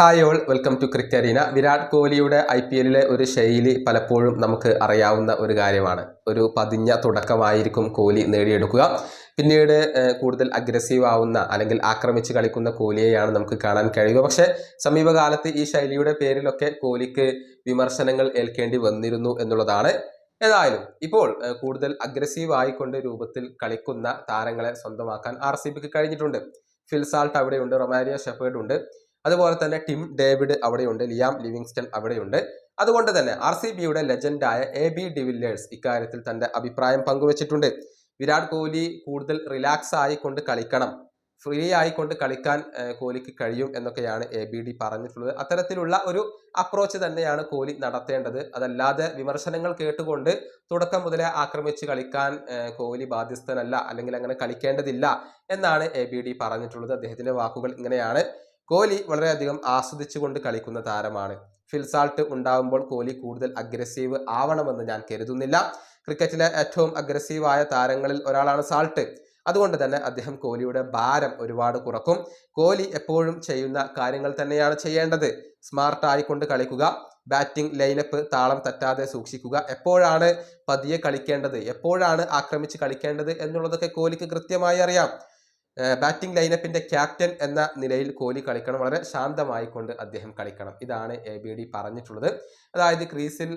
Hi all welcome to cricarena Virat കോഹ്ലിയുടെ I P എല്ലിലെ ഒരു ശൈലി പലപ്പോഴും നമുക്ക് അറിയാവുന്ന ഒരു കാര്യമാണ്. ഒരു പതിഞ്ഞ തുടക്കമായിരിക്കും കോഹ്ലി നേടിയെടുക്കുക. പിന്നീട് കൂടുതൽ അഗ്രസീവ് ആവുന്ന അല്ലെങ്കിൽ ആക്രമിച്ച് കളിക്കുന്ന കോഹ്ലിയെയാണ് നമുക്ക് കാണാൻ കഴിയുക. പക്ഷേ സമീപകാലത്ത് ഈ ശൈലിയുടെ പേരിലൊക്കെ കോഹ്ലിക്ക് വിമർശനങ്ങൾ ഏൽക്കേണ്ടി വന്നിരുന്നു എന്നുള്ളതാണ് ഏതായാലും. ഇപ്പോൾ കൂടുതൽ അഗ്രസീവ് ആയിക്കൊണ്ട് രൂപത്തിൽ കളിക്കുന്ന താരങ്ങളെ സ്വന്തമാക്കാൻ ആർ സി ബിക്ക് കഴിഞ്ഞിട്ടുണ്ട്. ഫിൽസാൾട്ട് അവിടെയുണ്ട് റൊമാരിയ ഷെഫേർഡ് ഉണ്ട് അതുപോലെ തന്നെ ടിം ഡേവിഡ് അവിടെയുണ്ട് ലിയാം ലിവിങ്സ്റ്റൺ അവിടെയുണ്ട്. അതുകൊണ്ട് തന്നെ ആർ സി ബിയുടെ ലെജൻഡായ എ ബി ഡിവില്ലേഴ്സ് ഇക്കാര്യത്തിൽ തന്റെ അഭിപ്രായം പങ്കുവച്ചിട്ടുണ്ട്. വിരാട് കോഹ്ലി കൂടുതൽ റിലാക്സ് ആയിക്കൊണ്ട് കളിക്കണം ഫ്രീ ആയിക്കൊണ്ട് കളിക്കാൻ കോഹ്ലിക്ക് കഴിയും എന്നൊക്കെയാണ് എ ബി ഡി പറഞ്ഞിട്ടുള്ളത്. അത്തരത്തിലുള്ള ഒരു അപ്രോച്ച് തന്നെയാണ് കോഹ്ലി നടത്തേണ്ടത്. അതല്ലാതെ വിമർശനങ്ങൾ കേട്ടുകൊണ്ട് തുടക്കം മുതലേ ആക്രമിച്ച് കളിക്കാൻ കോഹ്ലി ബാധ്യസ്ഥനല്ല അല്ലെങ്കിൽ അങ്ങനെ കളിക്കേണ്ടതില്ല എന്നാണ് എ ബി ഡി പറഞ്ഞിട്ടുള്ളത്. അദ്ദേഹത്തിന്റെ വാക്കുകൾ ഇങ്ങനെയാണ്. കോഹ്ലി വളരെയധികം ആസ്വദിച്ചുകൊണ്ട് കളിക്കുന്ന താരമാണ്. ഫിൽസാൾട്ട് ഉണ്ടാകുമ്പോൾ കോഹ്ലി കൂടുതൽ അഗ്രസീവ് ആവണമെന്ന് ഞാൻ കരുതുന്നില്ല. ക്രിക്കറ്റിലെ ഏറ്റവും അഗ്രസീവായ താരങ്ങളിൽ ഒരാളാണ് സാൾട്ട്. അതുകൊണ്ട് തന്നെ അദ്ദേഹം കോഹ്ലിയുടെ ഭാരം ഒരുപാട് കുറക്കും. കോഹ്ലി എപ്പോഴും ചെയ്യുന്ന കാര്യങ്ങൾ തന്നെയാണ് ചെയ്യേണ്ടത്. സ്മാർട്ട് ആയിക്കൊണ്ട് കളിക്കുക. ബാറ്റിംഗ് ലൈനപ്പ് താളം തെറ്റാതെ സൂക്ഷിക്കുക. എപ്പോഴാണ് പതിയെ കളിക്കേണ്ടത്? എപ്പോഴാണ് ആക്രമിച്ച് കളിക്കേണ്ടത് എന്നുള്ളതൊക്കെ കോഹ്ലിക്ക് കൃത്യമായി അറിയാം. ബാറ്റിംഗ് ലൈനപ്പിന്റെ ക്യാപ്റ്റൻ എന്ന നിലയിൽ കോഹ്ലി കളിക്കണം. വളരെ ശാന്തമായിക്കൊണ്ട് അദ്ദേഹം കളിക്കണം. ഇതാണ് എ ബി ഡി പറഞ്ഞിട്ടുള്ളത്. അതായത് ക്രീസിൽ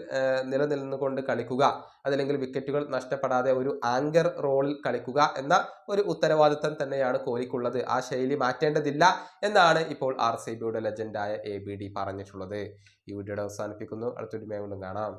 നിലനിന്നുകൊണ്ട് കളിക്കുക അതല്ലെങ്കിൽ വിക്കറ്റുകൾ നഷ്ടപ്പെടാതെ ഒരു ആങ്കർ റോളിൽ കളിക്കുക എന്ന ഒരു ഉത്തരവാദിത്തം തന്നെയാണ് കോഹ്ലിക്കുള്ളത്. ആ ശൈലി മാറ്റേണ്ടതില്ല എന്നാണ് ഇപ്പോൾ ആർ സി ബിയുടെ ലെജൻഡായ എ ബി ഡി പറഞ്ഞിട്ടുള്ളത്. ഈ വീഡിയോയുടെ അവസാനിപ്പിക്കുന്നു. അടുത്തൊരു മേ വീണ്ടും കാണാം.